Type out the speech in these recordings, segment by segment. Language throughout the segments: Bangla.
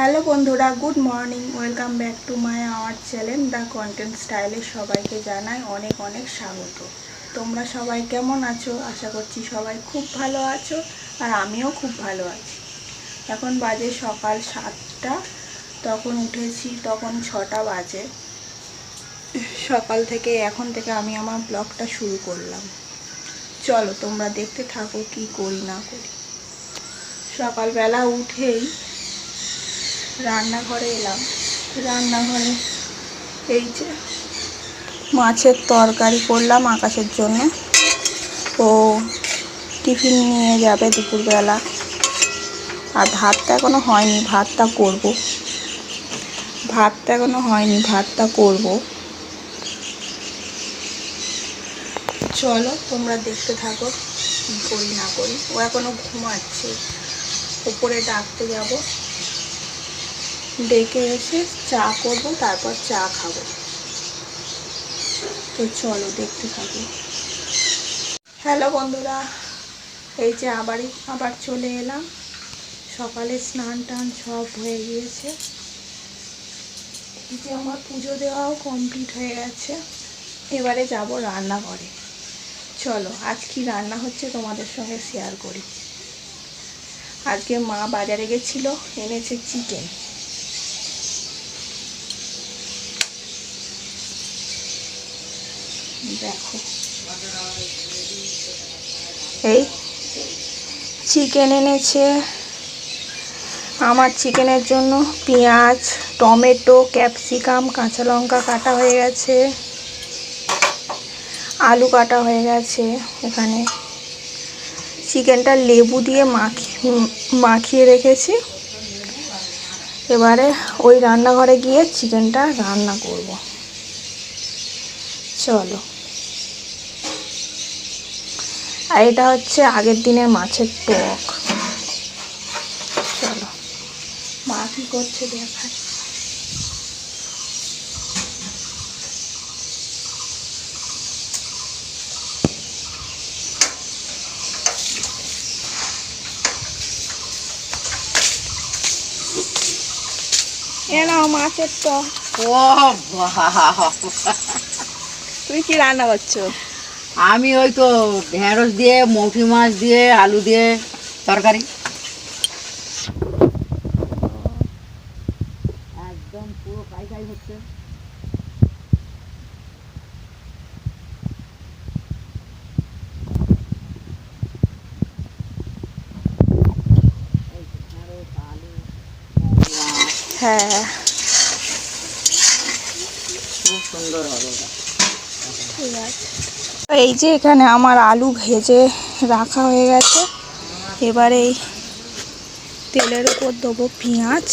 হ্যালো বন্ধুরা, good morning, welcome back to my our channel the content স্টাইলে সবাইকে জানাই অনেক অনেক স্বাগত। তোমরা সবাই কেমন আছো? আশা করছি সবাই খুব ভালো আছো আর আমিও খুব ভালো আছি। এখন বাজে সকাল সাতটা, তখন উঠেছি, তখন ছটা বাজে। সকাল থেকে, এখন থেকে আমি আমার ব্লগটা শুরু করলাম। চলো তোমরা দেখতে থাকো কি করি না করি। সকালবেলা উঠেই রান্নাঘরে এলাম। রান্নাঘরে এই যে মাছের তরকারি করলাম আকাশের জন্য। ও টিফিন নিয়ে যাবে দুপুরবেলা। আর ভাতটা এখনও হয়নি, ভাতটা করব। ভাতটা এখনও হয়নি, ভাতটা করব। চলো তোমরা দেখতে থাকো কী করি না করি। ও এখনও ঘুমাচ্ছে। উপরে ডাকতে যাব। ডেকে এসে চা করব, তারপর চা খাব। তো চলো দেখতে থাকি। হ্যালো বন্ধুরা, এই যে আবারই আবার চলে এলাম। সকালে স্নান টান সব হয়ে গিয়েছে। এই যে আমার পুজো দেওয়াও কমপ্লিট হয়ে গেছে। এবারে যাব রান্নাঘরে। চলো, আজ কি রান্না হচ্ছে তোমাদের সঙ্গে শেয়ার করি। আজকে মা বাজারে গেছিল, এনেছে চিকেন দেখো। এই চিকেন এনেছে। আমার চিকেনের জন্য পেঁয়াজ, টমেটো ক্যাপসিকাম কাঁচা লঙ্কা কাটা হয়ে গেছে। আলু কাটা হয়ে গেছে এখানে। চিকেনটা লেবু দিয়ে মাখিয়ে মাখিয়ে রেখেছি। এবারে ওই রান্নাঘরে গিয়ে চিকেনটা রান্না করব। চলো। আর এটা হচ্ছে আগের দিনের মাছের টক। চলো মা কি করছে দেখায়। মাছের টক। ও বাবা! তুমি কি রান্না করছ? আমি ওই তো ঢেঁড়স দিয়ে মৌঠি মাছ দিয়ে আলু দিয়ে তরকারি। একদম পুরো কাই কাই হচ্ছে। হ্যাঁ। খুব সুন্দর হবে ওটা। এই যে এখানে আমার আলু ভেজে রাখা হয়ে গেছে। এবারে এই তেলের উপর দেবো পেঁয়াজ।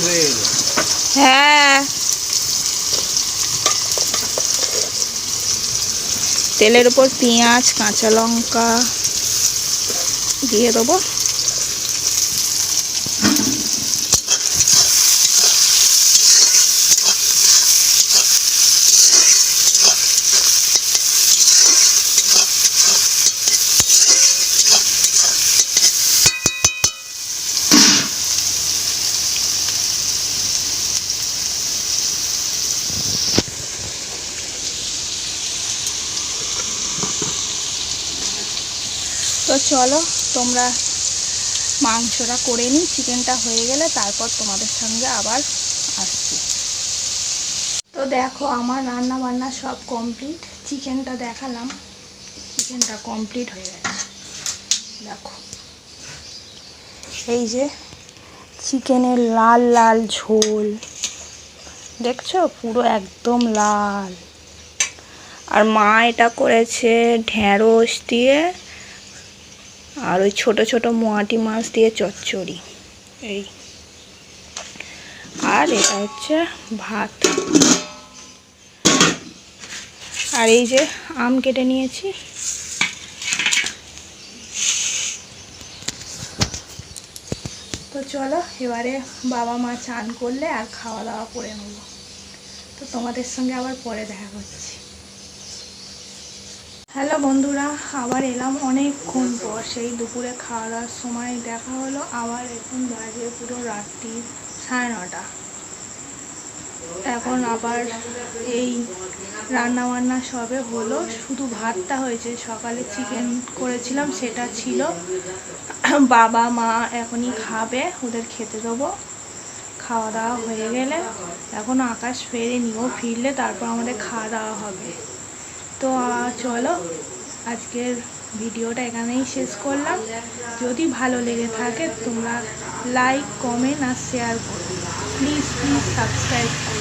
হয়ে গেল হ্যাঁ তেলের উপর পেঁয়াজ কাঁচা লঙ্কা দিয়ে দেবো। তো চলো, তোমরা মাংসটা করে নিই চিকেনটা হয়ে গেলে তারপর তোমাদের সঙ্গে আবার আসছি। তো দেখো, আমার রান্না বান্না সব কমপ্লিট চিকেনটা দেখালাম। চিকেনটা কমপ্লিট হয়ে গেছে। দেখো। এই যে চিকেনের লাল লাল ঝোল। দেখছ? পুরো একদম লাল। আর মা এটা করেছে ঢ্যাঁড়স দিয়ে আর ওই ছোট ছোট মোয়াটি মাছ দিয়ে চচ্চড়ি। এই। আর এটা হচ্ছে ভাত। আর এই যে আম কেটে নিয়েছি। তো চলো, এবারে বাবা মা চান করলে আর খাওয়া দাওয়া করে নেব। তো তোমাদের সঙ্গে আবার পরে দেখা করছি হ্যালো বন্ধুরা, আবার এলাম অনেকক্ষণ পর। সেই দুপুরে খাওয়া দাওয়ার সময় দেখা হলো আবার এখন বাজে পুরো রাত্রি সাড়ে নটা। এখন আবার এই রান্না বান্না সবে হলো। শুধু ভাতটা হয়েছে, সকালে চিকেন করেছিলাম, সেটা ছিল। বাবা, মা এখনই খাবে, ওদের খেতে দেবো। খাওয়া দাওয়া হয়ে গেলে। এখন আকাশ ফেরেনি, ও ফিরলে, তারপর আমাদের খাওয়া দাওয়া হবে। তো চলো, আজকের ভিডিওটা এখানেই শেষ করলাম। যদি ভালো লেগে থাকে, তোমরা লাইক কমেন্ট আর শেয়ার করো। প্লিজ প্লিজ সাবস্ক্রাইব করো।